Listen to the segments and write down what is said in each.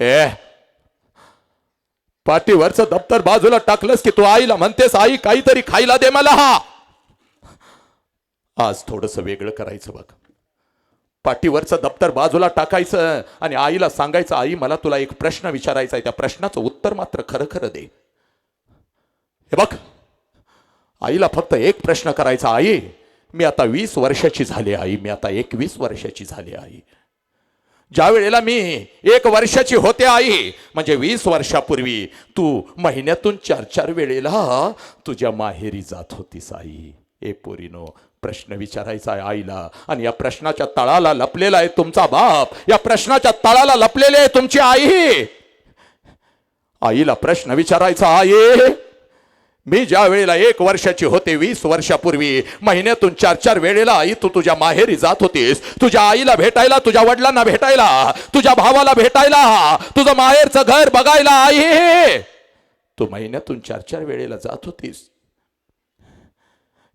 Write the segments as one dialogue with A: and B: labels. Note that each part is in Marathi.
A: ए. पाठीवरचं दप्तर बाजूला टाकलंस की तू आईला म्हणतेस आई काहीतरी खायला दे मला हा. आज थोडस वेगळं करायचं बघ. पाठीवरचं दप्तर बाजूला टाकायचं आणि आईला सांगायचं आई मला तुला एक प्रश्न विचारायचा आहे. त्या प्रश्नाचं उत्तर मात्र खरं खरं दे. हे बघ. आईला फक्त एक प्रश्न करायचा आई मी आता वीस वर्षाची झाली आई. मी आता एकवीस वर्षाची झाली आई. ज्या वेळेला मी एक वर्षाची होते आई म्हणजे वीस वर्षापूर्वी तू महिन्यातून चार चार वेळेला तुझ्या माहेरी जात होतीस आई. ए पोरीनो प्रश्न विचारायचा आहे आईला. आणि या प्रश्नाच्या तळाला लपलेला आहे तुमचा बाप. या प्रश्नाच्या तळाला लपलेली आहे तुमची आई. आईला प्रश्न विचारायचा आई मी ज्या वेळेला एक वर्षाची होते वीस वर्षापूर्वी महिन्यातून चार चार वेळेला आई तू तुझ्या माहेरी जात होतीस. तुझ्या आईला भेटायला तुझ्या वडिलांना भेटायला तुझ्या भावाला भेटायला तुझं माहेरचं घर बघायला आई तू महिन्यातून चार चार वेळेला जात होतीस.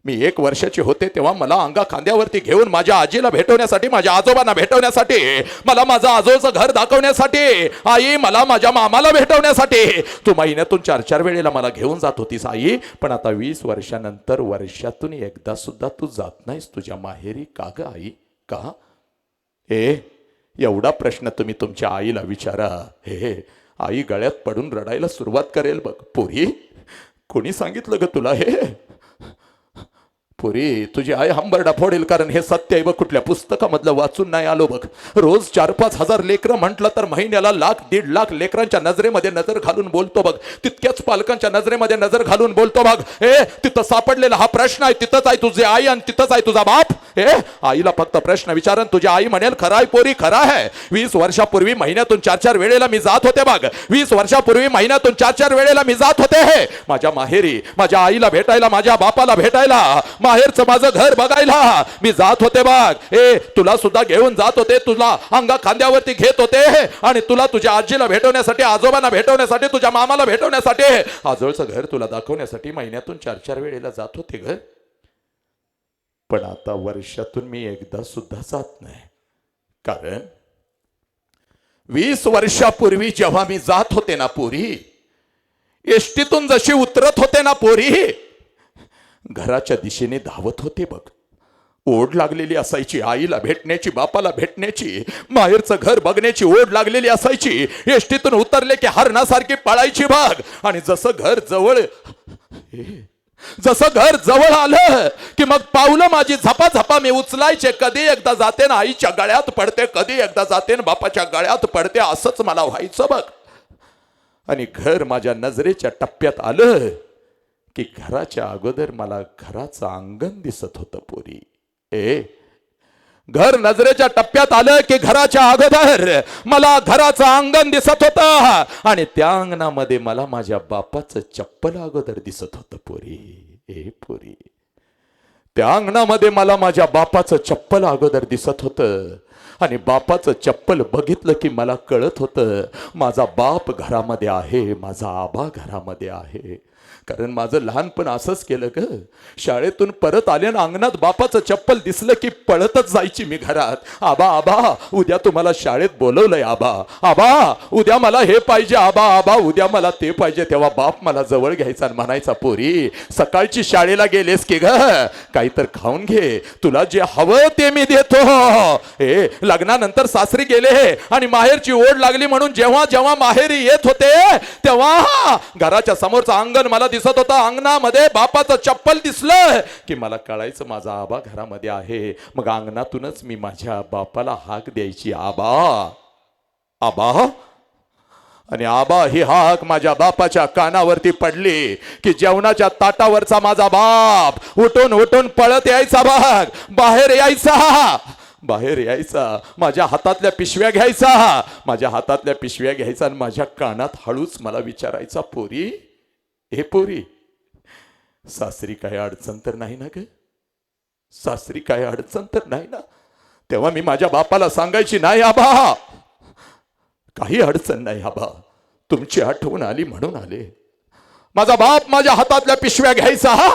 A: मी एक वर्षाचे होते तेव्हा मला अंगा खांद्यावरती घेऊन माझ्या आजीला भेटवण्यासाठी माझ्या आजोबांना भेटवण्यासाठी मला माझं आजोचं घर दाखवण्यासाठी आई मला माझ्या मामाला भेटवण्यासाठी तू महिन्यातून चार चार वेळेला मला घेऊन जात होतीस आई पण आता वीस वर्षानंतर वर्षातून एकदा सुद्धा तू जात नाहीस तुझ्या माहेरी. का ग आई? का? ए एवढा प्रश्न तुम्ही तुमच्या आईला विचारा. हे आई गळ्यात पडून रडायला सुरुवात करेल बघ. पोरी कोणी सांगितलं ग तुला हे? पुरी तुझी आई हंबरडा फोडेल कारण हे सत्य आहे बघ कुठल्या पुस्तकामधलं वाचून नाही आलो बघ. रोज चार पाच हजार लेकरं म्हटलं तर महिन्याला लाख दीड लाख लेकरांच्या नजरेमध्ये नजर घालून बोलतो बघ. तितक्याच पालकांच्या नजरेमध्ये नजर घालून बोलतो बघ. ए तिथं सापडलेला हा प्रश्न आहे तिथंच आहे तुझी आई आणि तिथंच आहे तुझा बाप. हे आईला फक्त प्रश्न विचारन तुझी आई म्हणेल खराय आहे पोरी खरा आहे वीस वर्षापूर्वी महिन्यातून चार चार वेळेला मी जात होते बघ वीस वर्षापूर्वी महिन्यातून चार चार वेळेला मी जात होते हे. माझ्या माहेरी माझ्या आईला भेटायला माझ्या बापाला भेटायला माहेरचं माझं घर बघायला मी जात होते बघ ए तुला सुद्धा घेऊन जात होते तुला अंगा खांद्यावरती घेत होते आणि तुला तुझ्या आजीला भेटवण्यासाठी आजोबांना भेटवण्यासाठी तुझ्या मामाला भेटवण्यासाठी आजोळचं घर तुला दाखवण्यासाठी महिन्यातून चार चार वेळेला जात होते घर पण आता वर्षातून मी एकदा सुद्धा जात नाही. कारण वीस वर्षापूर्वी जेव्हा मी जात होते ना पोरी एसटीतून जशी उतरत होते ना पोरी घराच्या दिशेने धावत होते बघ. ओढ लागलेली असायची आईला भेटण्याची बापाला भेटण्याची माहेरचं घर बघण्याची ओढ लागलेली असायची एसटीतून उतरले की हरणासारखी पळायची भाग आणि जसं घर जवळ जसं घर जवळ आलं की मग पावलं माझी झपा झपा मी उचलायचे कधी एकदा जाते ना आईच्या गळ्यात पडते कधी एकदा जाते ना बापाच्या गळ्यात पडते असंच मला व्हायचं बघ. आणि घर माझ्या नजरेच्या टप्प्यात आलं की घराच्या अगोदर मला घराचं अंगण दिसत होतं पोरी. ए घर नजरेच्या टप्प्यात आलं की घराच्या अगोदर मला घराचं अंगण दिसत होत. आणि त्या अंगणामध्ये मला माझ्या बापाचं चप्पल अगोदर दिसत होतं. पोरी ए पोरी. त्या अंगणामध्ये मला माझ्या बापाचं चप्पल अगोदर दिसत होतं. आणि बापाचं चप्पल बघितलं की मला कळत होतं माझा बाप घरामध्ये आहे माझा आबा घरामध्ये आहे. कारण माझं लहानपण असंच केलं ग. शाळेतून परत आले अंगणात बापाचं चप्पल दिसलं की पळतच जायची मी घरात. आबा आबा उद्या तुम्हाला शाळेत बोलवलंय आबा. आबा उद्या मला हे पाहिजे आबा आबा उद्या मला ते पाहिजे. तेव्हा बाप मला जवळ घ्यायचा आणि म्हणायचा पोरी सकाळची शाळेला गेलेस की ग? काहीतर खाऊन घे. तुला जे हवं ते मी देतो. हे लग्नानंतर सासरी गेले आणि माहेरची ओढ लागली म्हणून जेव्हा जेव्हा माहेरी येत होते तेव्हा घराच्या समोरचं अंगण मला दिसत होता. अंगणामध्ये बापाचं चप्पल दिसलं की मला कळायचं माझा आबा घरामध्ये आहे. मग अंगणातूनच मी माझ्या बापाला हाक द्यायची. आबा आबा. आणि आबा ही हाक माझ्या बापाच्या कानावरती पडली की जेवणाच्या ताटावरचा माझा बाप उठून उठून पळत यायचा भाग. बाहेर यायचा. बाहेर यायचा. माझ्या हातातल्या पिशव्या घ्यायचा. माझ्या हातातल्या पिशव्या घ्यायचा आणि माझ्या कानात हळूच मला विचारायचा पोरी हे पोरी. सासरी काय अडचण तर नाही ना ग? सासरी काय अडचण तर नाही ना? तेव्हा मी माझ्या बापाला सांगायची नाही आबा. काही अडचण नाही आबा. तुमची आठवण आली म्हणून आले. माझा बाप माझ्या हातातल्या पिशव्या घ्यायचा हा?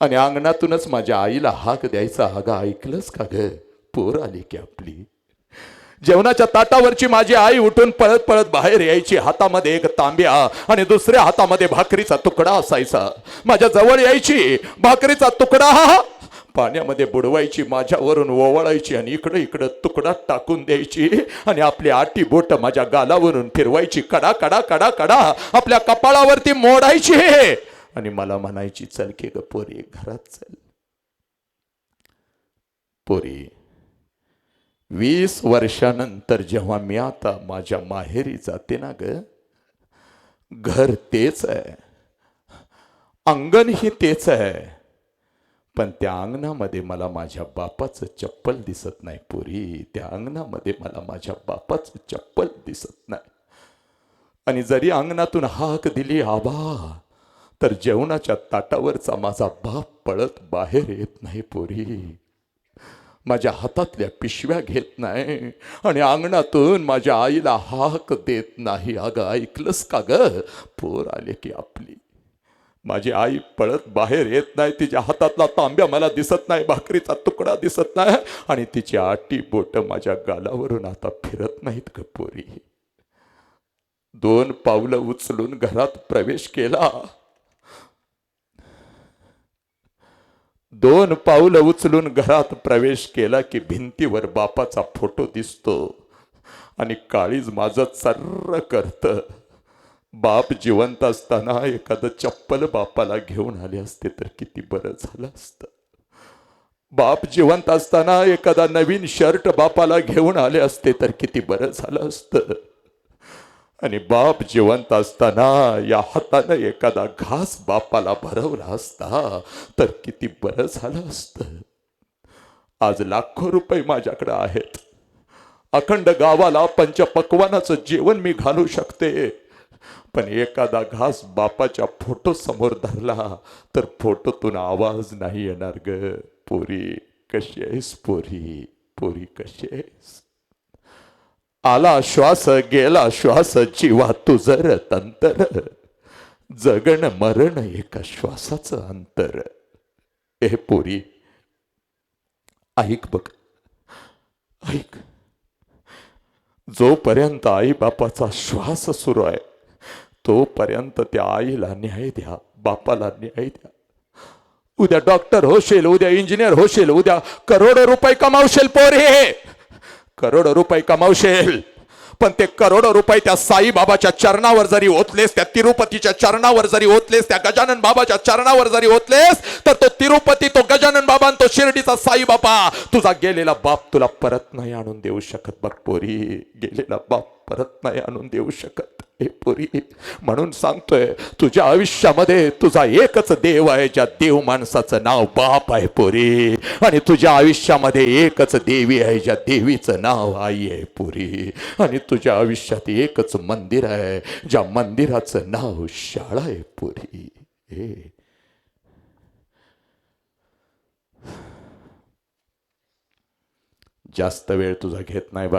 A: आणि अंगणातूनच माझ्या आईला हाक द्यायचा. हा ग ऐकलंच का ग? पोर आली की आपली. जेवणाच्या ताटावरची माझी आई उठून पळत पळत बाहेर यायची. हातामध्ये एक तांब्या आणि दुसऱ्या हातामध्ये भाकरीचा तुकडा असायचा. माझ्या जवळ यायची. भाकरीचा तुकडा हा पाण्यामध्ये बुडवायची माझ्यावरून ओवळायची आणि इकडं इकडं तुकडा टाकून द्यायची. आणि आपली आटी बोट माझ्या गालावरून फिरवायची. कडा कडा कडा कडा. आपल्या कपाळावरती मोडायची. आणि मला म्हणायची चल की ग पोरी घरात चल. पोरी वीस वर्षानंतर जेव्हा मी आता माझ्या माहेरी जाते ना ग घर तेच आहे. अंगणही तेच आहे. पण त्या अंगणामध्ये मला माझ्या बापाचं चप्पल दिसत नाही पुरी. त्या अंगणामध्ये मला माझ्या बापाचं चप्पल दिसत नाही. आणि जरी अंगणातून हाक दिली आबा तर जेवणाच्या ताटावरचा माझा बाप पळत बाहेर येत नाही पोरी. माझ्या हातातल्या पिशव्या घेत नाही आणि अंगणातून माझ्या आईला हाक देत नाही. अगं ऐकलंस का ग? पोर आले की आपली. माझी आई पळत बाहेर येत नाही. तिच्या हातातला तांब्या मला दिसत नाही. भाकरीचा तुकडा दिसत नाही. आणि तिची आटी बोट माझ्या गालावरून आता फिरत नाहीत ग पोरी. दोन पावलं उचलून घरात प्रवेश केला. दोन पाऊलं उचलून घरात प्रवेश केला की भिंतीवर बापाचा फोटो दिसतो. आणि काळीज माझं चर्र करतं. बाप जिवंत असताना एखादं चप्पल बापाला घेऊन आले असते तर किती बरं झालं असतं. बाप जिवंत असताना एखादा नवीन शर्ट बापाला घेऊन आले असते तर किती बरं झालं असतं. आणि बाप जिवंत असताना या हातानं एखादा घास बापाला भरवला असता तर किती बरं झालं असतं. आज लाखो रुपये माझ्याकडे आहेत. अखंड गावाला पंचपक्वानाचं जेवण मी घालू शकते. पण एखादा घास बापाच्या फोटो समोर धरला तर फोटोतून आवाज नाही येणार ग. पोरी कशी आहेस पोरी? पोरी कशी आहेस? आला श्वास गेला श्वास जीवा तुझर तंतर. जगण मरण एका श्वासाचं अंतर. ए पोरी ऐक बघ. ऐक. जोपर्यंत आई बापाचा श्वास सुरू आहे तोपर्यंत त्या आईला न्याय द्या बापाला न्याय द्या. उद्या डॉक्टर होशील उद्या इंजिनियर होशील उद्या करोडो रुपये कमावशील पोरे. करोडो रुपये कमावशील. पण ते करोडो रुपये त्या साईबाबाच्या चरणावर जरी ओतलेस त्या तिरुपतीच्या चरणावर जरी ओतलेस त्या गजानन बाबाच्या चरणावर जरी ओतलेस तर तो तिरुपती तो गजानन बाबा तो शिर्डीचा साईबाबा तुझा गेलेला बाप तुला परत नाही आणून देऊ शकत बघ पोरी. गेलेला बाप परत नाही आणून देऊ शकत. हे पुरी म्हणून सांगतोय तुझ्या आयुष्यामध्ये तुझा एकच देव आहे ज्या देव माणसाचं नाव बाप आहे पोरी. आणि तुझ्या आयुष्यामध्ये एकच देवी आहे ज्या देवीचं नाव आई आहे पोरी. आणि तुझ्या आयुष्यात एकच मंदिर आहे ज्या मंदिराचं नाव शाळा आहे पोरी. हे. जास्त वेळ तुझा घेत नाही बा.